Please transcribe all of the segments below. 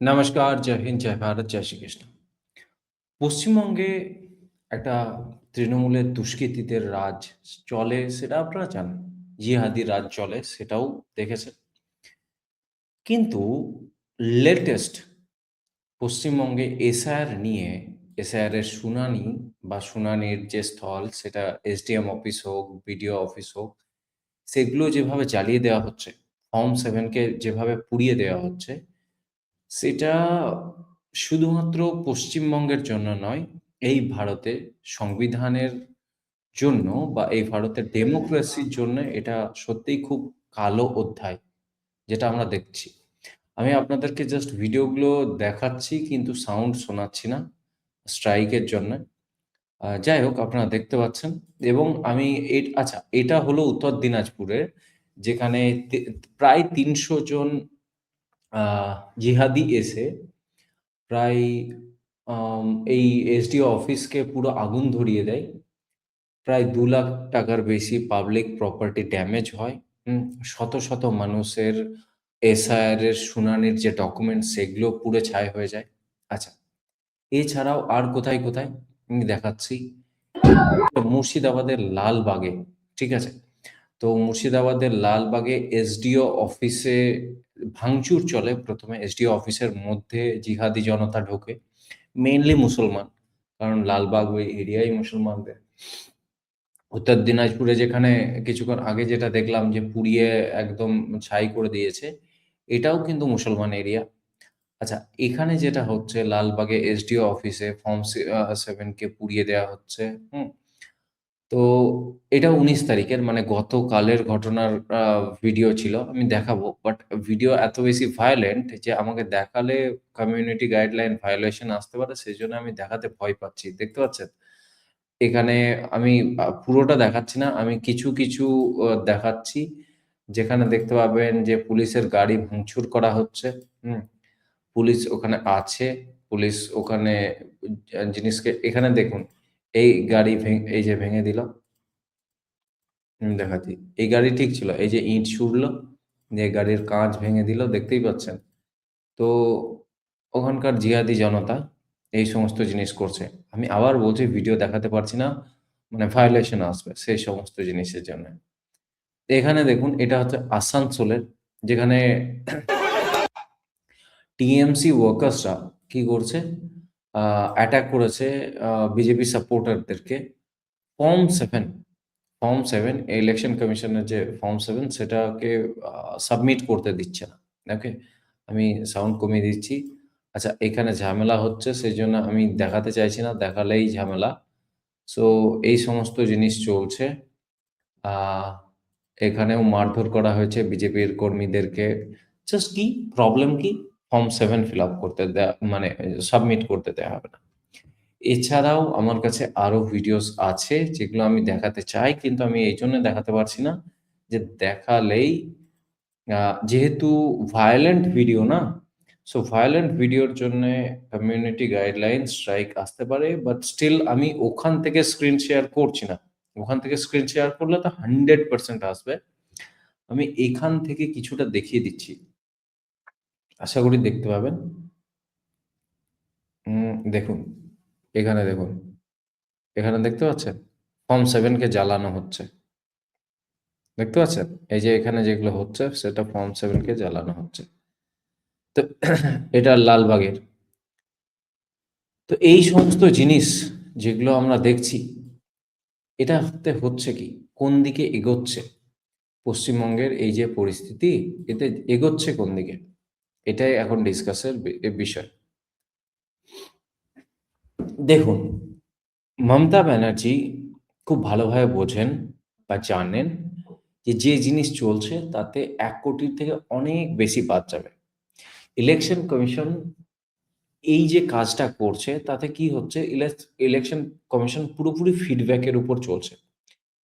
নমস্কার, জয় হিন্দ, জয় ভারত, জয় শ্রীকৃষ্ণ। পশ্চিমবঙ্গে একটা তৃণমূলের দুষ্কৃতীদের রাজ চলে সেটা আপনারা জানেন। জিহাদি রাজ চলে সেটাও দেখেছেন। কিন্তু লেটেস্ট পশ্চিমবঙ্গে এসআইআর নিয়ে এসআইআর এর শুনানি বা শুনানির যে স্থল সেটা এসডিএম অফিস হোক, বিডিও অফিস হোক, সেগুলো যেভাবে চালিয়ে দেওয়া হচ্ছে, ফর্ম 7 কে যেভাবে পুড়িয়ে দেওয়া হচ্ছে, সেটা শুধুমাত্র পশ্চিমবঙ্গের জন্য নয়, এই ভারতে সংবিধানের জন্য বা এই ভারতের ডেমোক্রেসির জন্য এটা সত্যিই খুব কালো অধ্যায়, যেটা আমরা দেখছি। আমি আপনাদেরকে জাস্ট ভিডিওগুলো দেখাচ্ছি কিন্তু সাউন্ড শোনাচ্ছি না, স্ট্রাইকের জন্যে। যাই হোক আপনারা দেখতে পাচ্ছেন এবং আমি আচ্ছা এটা হলো উত্তর দিনাজপুরের যেখানে প্রায় ৩০০ জন জিহাদি এসে প্রায় এই এসডিও অফিসকে পুরো আগুন ধরিয়ে দেয়। প্রায় দু লাখ টাকার বেশি পাবলিক প্রপার্টি ড্যামেজ হয়। শত, শত মানুষের এসআইআর এর শুনানির যে ডকুমেন্ট সেগুলো পুরো ছাই হয়ে যায়। আচ্ছা, এছাড়াও আর কোথায়, কোথায়? আমি দেখাচ্ছি। মুর্শিদাবাদের লালবাগে, ঠিক আছে? তো মুর্শিদাবাদের লালবাগে এসডিও অফিসে ভাঙচুর চলে প্রথমে এসডিও অফিসের মধ্যে জিহাদি জনতা ঢোকে। মেইনলি মুসলমান। কারণ লালবাগ ওই এরিয়াই মুসলমানদের। উত্তর দিনাজপুরে যেখানে কিছুক্ষণ আগে যেটা দেখলাম যে পুড়িয়ে একদম ছাই করে দিয়েছে, এটাও কিন্তু মুসলমান এরিয়া। আচ্ছা, এখানে যেটা হচ্ছে লালবাগে এসডিও অফিসে ফর্ম সেভেন কে পুড়িয়ে দেওয়া হচ্ছে, হুম? তো এটা ১৯ তারিখের মানে গতকালের ঘটনার ভিডিও ছিল। আমি দেখাবো। বাট ভিডিও এত বেশি ভায়োলেন্ট যে আমাকে দেখালে কমিউনিটি গাইডলাইন ভায়োলেশন আসতে পারে সেজন্য আমি দেখাতে ভয় পাচ্ছি। দেখতে পাচ্ছেন? এখানে আমি পুরোটা দেখাচ্ছি না। আমি কিছু, কিছু দেখাচ্ছি। যেখানে দেখতে পাবেন যে পুলিশের গাড়ি ভাঙচুর করা হচ্ছে, হুম? পুলিশ ওখানে আছে। পুলিশ ওখানে জিনিসকে এখানে দেখুন। এই গাড়ি এই যে ভেঙে দিল। দেখাচ্ছি। এই গাড়ি ঠিক ছিল। এই যে ইট ছুড়ল, দিয়ে গাড়ির কাঁচ ভেঙে দিল, দেখতেই পাচ্ছেন। তো ওখানকার জিহাদি জনতা এই সমস্ত জিনিস করছে। আমি আবার বলছি ভিডিও দেখাতে পারছি না। মানে ভায়োলেশন আসবে সেই সমস্ত জিনিসের জন্যে। এখানে দেখুন এটা হচ্ছে আসানসোলের যেখানে টিএমসি ওয়ার্কার্সরা কি করছে? অ্যাটাক করেছে BJP সাপোর্টারদেরকে। Form seven form seven election কমিশনের যে ফর্ম সেভেন সেটাকে সাবমিট করতে দিচ্ছে না। ওকে? আমি সাউন্ড কমিয়ে দিচ্ছি। আচ্ছা এখানে ঝামেলা হচ্ছে সেই জন্য আমি দেখাতে চাইছি না। দেখালেই ঝামেলা। সো এই সমস্ত জিনিস চলছে। এখানেও মারধর করা হয়েছে বিজেপির কর্মীদেরকে। জাস্ট কি? প্রবলেম কি? ফর্ম সেভেন ফিল আপ করতে দেয়া মানে সাবমিট করতে দেয়া হবে না। এছাড়াও আমার কাছে আরও ভিডিওস আছে যেগুলো আমি দেখাতে চাই, কিন্তু আমি এই জন্য দেখাতে পারছি না যে দেখালেই যেহেতু ভায়োলেন্ট ভিডিও না? সো ভায়োলেন্ট ভিডিওর জন্যে কমিউনিটি গাইডলাইন স্ট্রাইক আসতে পারে। বাট স্টিল আমি ওখান থেকে স্ক্রিন শেয়ার করছি না। ওখান থেকে স্ক্রিন শেয়ার করলে তো 100% আসবে। আমি এখান থেকে কিছুটা দেখিয়ে দিচ্ছি। আশা করি দেখতে পাবেন। দেখুন, এখানে দেখুন। এখানে দেখতে পাচ্ছেন? ফর্ম 7 কে জ্বালানো হচ্ছে। দেখতে পাচ্ছেন? এই যে এখানে যেগুলো হচ্ছে সেটা ফর্ম 7 কে জ্বালানো হচ্ছে। তো এটা লালবাগের। তো এই সমস্ত জিনিস যেগুলো আমরা দেখছি, এটাতে হচ্ছে কি? কোন দিকে এগোচ্ছে? পশ্চিমবঙ্গের এই যে পরিস্থিতি, এতে এগোচ্ছে কোন দিকে? এটাই এখন ডিসকাসের বিষয়। দেখুন, মমতা ব্যানার্জি খুব ভালোভাবে বোঝেন বা জানেন যে, যে জিনিস চলছে তাতে এক কোটির থেকে অনেক বেশি বাদ যাবে। ইলেকশন কমিশন এই যে কাজটা করছে তাতে কি হচ্ছে ইলেকশন কমিশন পুরোপুরি ফিডব্যাক এর উপর চলছে।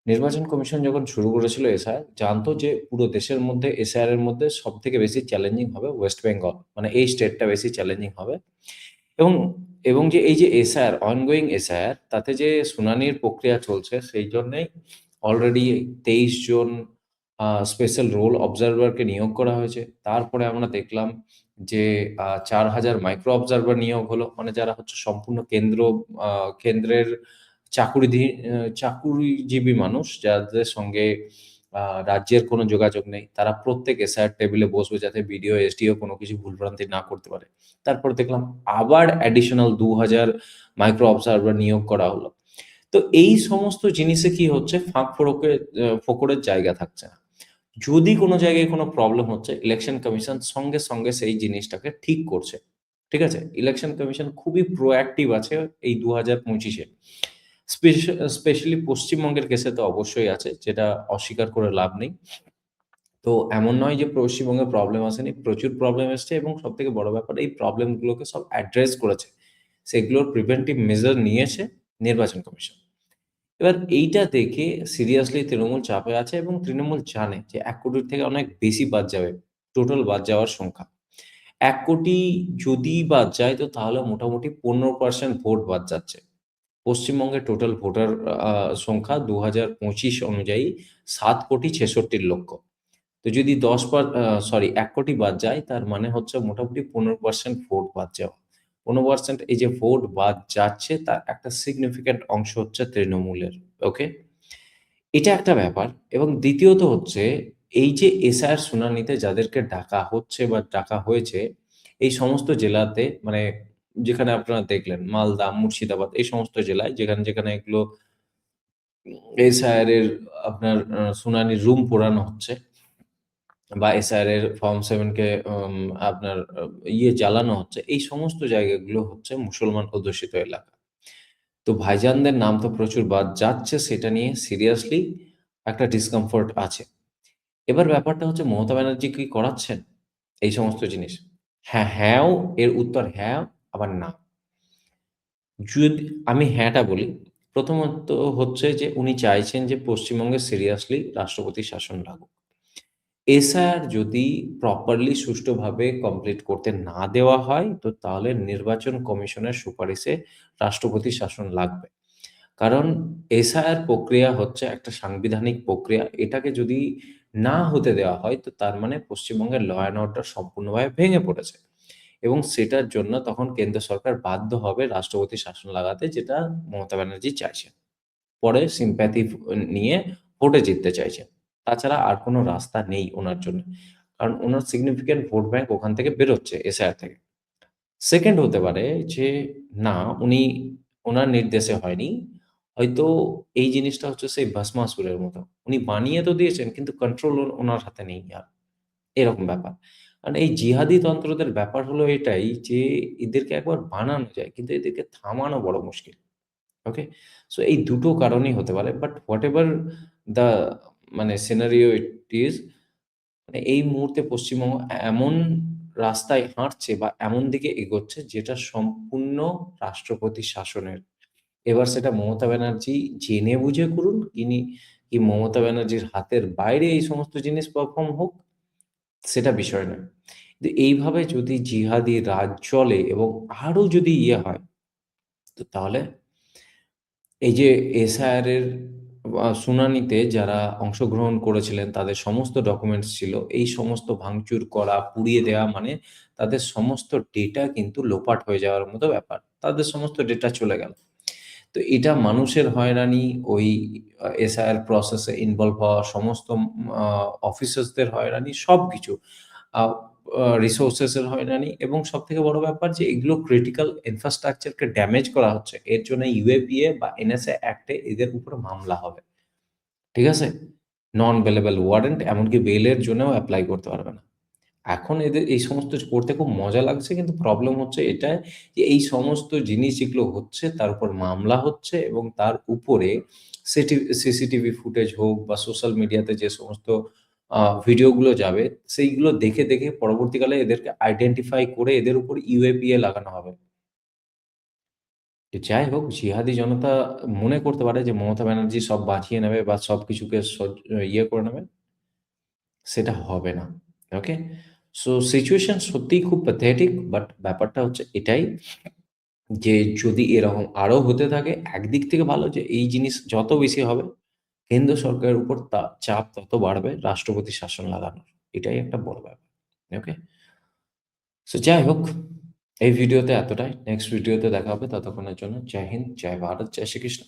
নির্বাচন কমিশন যখন শুরু করেছিল এসআইআর জানতো যে পুরো দেশের মধ্যে এসআইআর এর মধ্যে সবথেকে বেশি চ্যালেঞ্জিং হবে ওয়েস্ট বেঙ্গল। মানে এই স্টেটটা বেশি চ্যালেঞ্জিং হবে। এবং, এবং যে এই যে এসআইআর অনগোয়িং এসআইআর তাতে যে শুনানির প্রক্রিয়া চলছে সেই জন্যেই অলরেডি ২৩ জন স্পেশাল রোল অবজারভারকে নিয়োগ করা হয়েছে। তারপরে আমরা দেখলাম যে চার হাজার মাইক্রো অবজারভার নিয়োগ হলো। মানে যারা হচ্ছে সম্পূর্ণ কেন্দ্র কেন্দ্রের চাকুরিধি চাকুরিজীবী মানুষ যাদের সঙ্গে রাজ্যের কোনো যোগাযোগ নেই। তারা প্রত্যেক এসআইআর টেবিলে বসবে যাতে বিডিও, এসডিও কোনো কিছু ভুলভ্রান্তি না করতে পারে। তারপর দেখলাম আবার অ্যাডিশনাল ২,০০০ মাইক্রো অবজারভার নিয়োগ করা হলো। তো এই সমস্ত জিনিসে কি হচ্ছে ফাঁক ফোড়কে ফোকরের জায়গা থাকছে না। যদি কোনো জায়গায় কোনো প্রবলেম হচ্ছে ইলেকশন কমিশন সঙ্গে, সঙ্গে সেই জিনিসটাকে ঠিক করছে। ঠিক আছে? ইলেকশন কমিশন খুবই প্রোঅ্যাক্টিভ আছে এই ২০২৫ এ। স্পেশ স্পেশালি পশ্চিমবঙ্গের কেসে তো অবশ্যই আছে, যেটা অস্বীকার করে লাভ নেই। তো এমন নয় যে পশ্চিমবঙ্গে প্রবলেম আসেনি। প্রচুর প্রবলেম এসছে এবং সব থেকে বড় ব্যাপার, এই প্রবলেম গুলোকে সব অ্যাড্রেস করেছে। সেগুলোর প্রিভেন্টিভ মেজার নিয়েছে নির্বাচন কমিশন। এবার এইটা দেখে সিরিয়াসলি তৃণমূল চাপে আছে এবং তৃণমূল জানে যে এক কোটির থেকে অনেক বেশি বাদ যাবে। টোটাল বাদ যাওয়ার সংখ্যা। এক কোটি যদি বাদ যায় তো তাহলে মোটামুটি ১৫% ভোট বাদ যাচ্ছে। পশ্চিমবঙ্গের টোটাল ভোটার সংখ্যা ২০২৫ অনুযায়ী ৭,৬৬,০০,০০০ লক্ষ। তো যদি ১০ পার আ সরি এক কোটি বাদ যায় তার মানে হচ্ছে মোটামুটি ১৫% ভোট বাদ যাওয়া। ১৫% এই যে ভোট বাদ যাচ্ছে তার একটা সিগনিফিক্যান্ট অংশ হচ্ছে তৃণমূলের। ওকে? এটা একটা ব্যাপার এবং দ্বিতীয়ত হচ্ছে এই যে এসআইআর শুনানিতে যাদেরকে ডাকা হচ্ছে বা ডাকা হয়েছে এই সমস্ত জেলাতে মানে যেখানে আপনারা দেখলেন মালদা, মুর্শিদাবাদ এই সমস্ত জেলায় যেখানে, যেখানে এগুলো এসআইআর এর আপনার শুনানির রুম পোড়ানো হচ্ছে বা এসআইআর এর ফর্ম সেভেন কে আপনার ইয়ে জ্বালানো হচ্ছে। এই সমস্ত জায়গাগুলো হচ্ছে মুসলমান অধ্যুষিত এলাকা। তো ভাইজানদের নাম তো প্রচুর বাদ যাচ্ছে সেটা নিয়ে সিরিয়াসলি একটা ডিসকমফোর্ট আছে। এবার ব্যাপারটা হচ্ছে মমতা ব্যানার্জি কি করাচ্ছেন এই সমস্ত জিনিস? হ্যাঁ, হ্যাঁও এর উত্তর হ্যাঁ, আবার না। যদি আমি হ্যাঁটা বলি, প্রথমত হচ্ছে যে উনি চাইছেন যে পশ্চিমবঙ্গে সিরিয়াসলি রাষ্ট্রপতি শাসন লাগুক। এসআইআর যদি প্রপারলি সুষ্ঠুভাবে কমপ্লিট করতে না দেওয়া হয়, তো তাহলে নির্বাচন কমিশনের সুপারিশে রাষ্ট্রপতি শাসন লাগবে। কারণ এসআর প্রক্রিয়া হচ্ছে একটা সাংবিধানিক প্রক্রিয়া। এটাকে যদি না হতে দেওয়া হয়, তো তার মানে পশ্চিমবঙ্গের ল অ্যান্ড অর্ডার সম্পূর্ণভাবে ভেঙে পড়েছে। এবং সেটার জন্য তখন কেন্দ্র সরকার বাধ্য হবে রাষ্ট্রপতি শাসন লাগাতে, যেটা মমতা ব্যানার্জি চাইছেন। পরে সিম্প্যাথি নিয়ে ভোটে জিততে চাইছেন। তাছাড়া আর কোনো রাস্তা নেই ওনার জন্য। কারণ ওনার সিগনিফিক্যান্ট ভোট ব্যাংক ওখান থেকে বেরোচ্ছে এসআইআর থেকে। সেকেন্ড হতে পারে যে, না, উনি ওনার নির্দেশে হয়নি। হয়তো এই জিনিসটা হচ্ছে সেই ভস্মাসুরের মতো। উনি বানিয়ে তো দিয়েছেন, কিন্তু কন্ট্রোল ও উনার হাতে নেই আর। এরকম ব্যাপার। কারণ এই জিহাদি তন্ত্রদের ব্যাপার হলো এটাই যে এদেরকে একবার বানানো যায় কিন্তু এদেরকে থামানো বড় মুশকিল। ওকে? সো এই দুটো কারণেই হতে পারে। বাট হোয়াটএভার দ্য মানে সিনারিও ইট ইজ মানে এই মুহূর্তে পশ্চিমবঙ্গ এমন রাস্তায় হাঁটছে বা এমন দিকে এগোচ্ছে যেটা সম্পূর্ণ রাষ্ট্রপতি শাসনের। এবার সেটা মমতা ব্যানার্জি জেনে বুঝে করুন কিনি কি মমতা ব্যানার্জির হাতের বাইরে এই সমস্ত জিনিস পারফর্ম হোক, সেটা বিষয় নয়। কিন্তু এইভাবে যদি জিহাদি রাজ চলে এবং আরও যদি ইয়ে হয়, তো তাহলে এই যে এসআইআর এর শুনানিতে যারা অংশগ্রহণ করেছিলেন তাদের সমস্ত ডকুমেন্টস ছিল। এই সমস্ত ভাঙচুর করা, পুড়িয়ে দেওয়া মানে তাদের সমস্ত ডেটা কিন্তু লোপাট হয়ে যাওয়ার মতো ব্যাপার। তাদের সমস্ত ডেটা চলে গেল। তো এটা মানুষের হয়রানি, ওই এসআইআর প্রসেস ইনভলভ হওয়া সমস্ত অফিসার্সদের হয়রানি সবকিছু। আ আ রিসোর্সেস এর হয়রানি এবং সব থেকে বড় ব্যাপার যে এগুলো ক্রিটিক্যাল ইনফ্রাস্ট্রাকচার কে ড্যামেজ করা হচ্ছে। এর জন্য ইউএপিএ বা এনএসএ অ্যাক্টে এদের উপরে মামলা হবে। ঠিক আছে? নন বেলেবল ওয়ারেন্ট এমনকি বেলের জন্যও অ্যাপ্লাই করতে পারবে না। এখন এদের এই সমস্ত করতে খুব মজা লাগছে কিন্তু প্রবলেম হচ্ছে এটায় যে এই সমস্ত জিনিস যেগুলো হচ্ছে তার উপর মামলা হচ্ছে এবং তার উপরে সিটি সিসিটিভি ফুটেজ হোক বা সোশ্যাল মিডিয়াতে যে সমস্ত ভিডিওগুলো যাবে সেইগুলো দেখে, দেখে পরবর্তীকালে এদেরকে আইডেন্টিফাই করে এদের উপর ইউএপিএ লাগানো হবে। যাই হোক জিহাদি জনতা মনে করতে পারে যে মমতা ব্যানার্জি সব বাঁচিয়ে নেবে বা সবকিছুকে সহ্য ইয়ে করে নেবে। সেটা হবে না। ওকে? সো সিচুয়েশন সত্যিই খুব প্যাথেটিক বাট ব্যাপারটা হচ্ছে এটাই যে যদি এরকম আরও হতে থাকে একদিক থেকে ভালো যে এই জিনিস যত বেশি হবে কেন্দ্র সরকারের উপর তা চাপ তত বাড়বে রাষ্ট্রপতি শাসন লাগানোর। এটাই একটা বড় ব্যাপার। ওকে? সো যাই হোক, এই ভিডিওতে এতটাই। নেক্সট ভিডিওতে দেখা হবে। ততক্ষণের জন্য জয় হিন্দ, জয় ভারত, জয় শ্রীকৃষ্ণ।